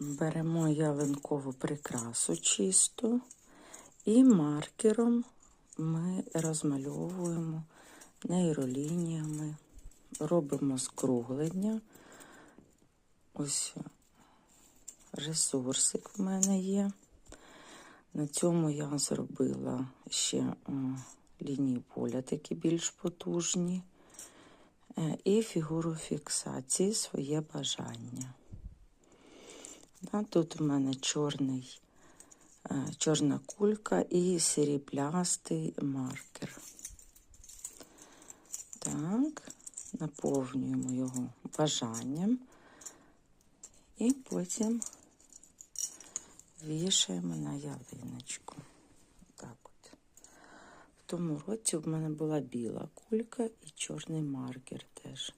Беремо ялинкову прикрасу чисту і маркером ми розмальовуємо нейролініями, робимо скруглення. Ось ресурсик в мене є. На цьому я зробила ще лінії поля такі більш потужні. Е, І фігуру фіксації своє бажання. Да, Тут у мене чорний, е, чорна кулька і сріблястий маркер. Так, наповнюємо його бажанням і потім вішаємо на ялиночку. Так от. В тому році в мене була біла кулька і чорний маркер теж.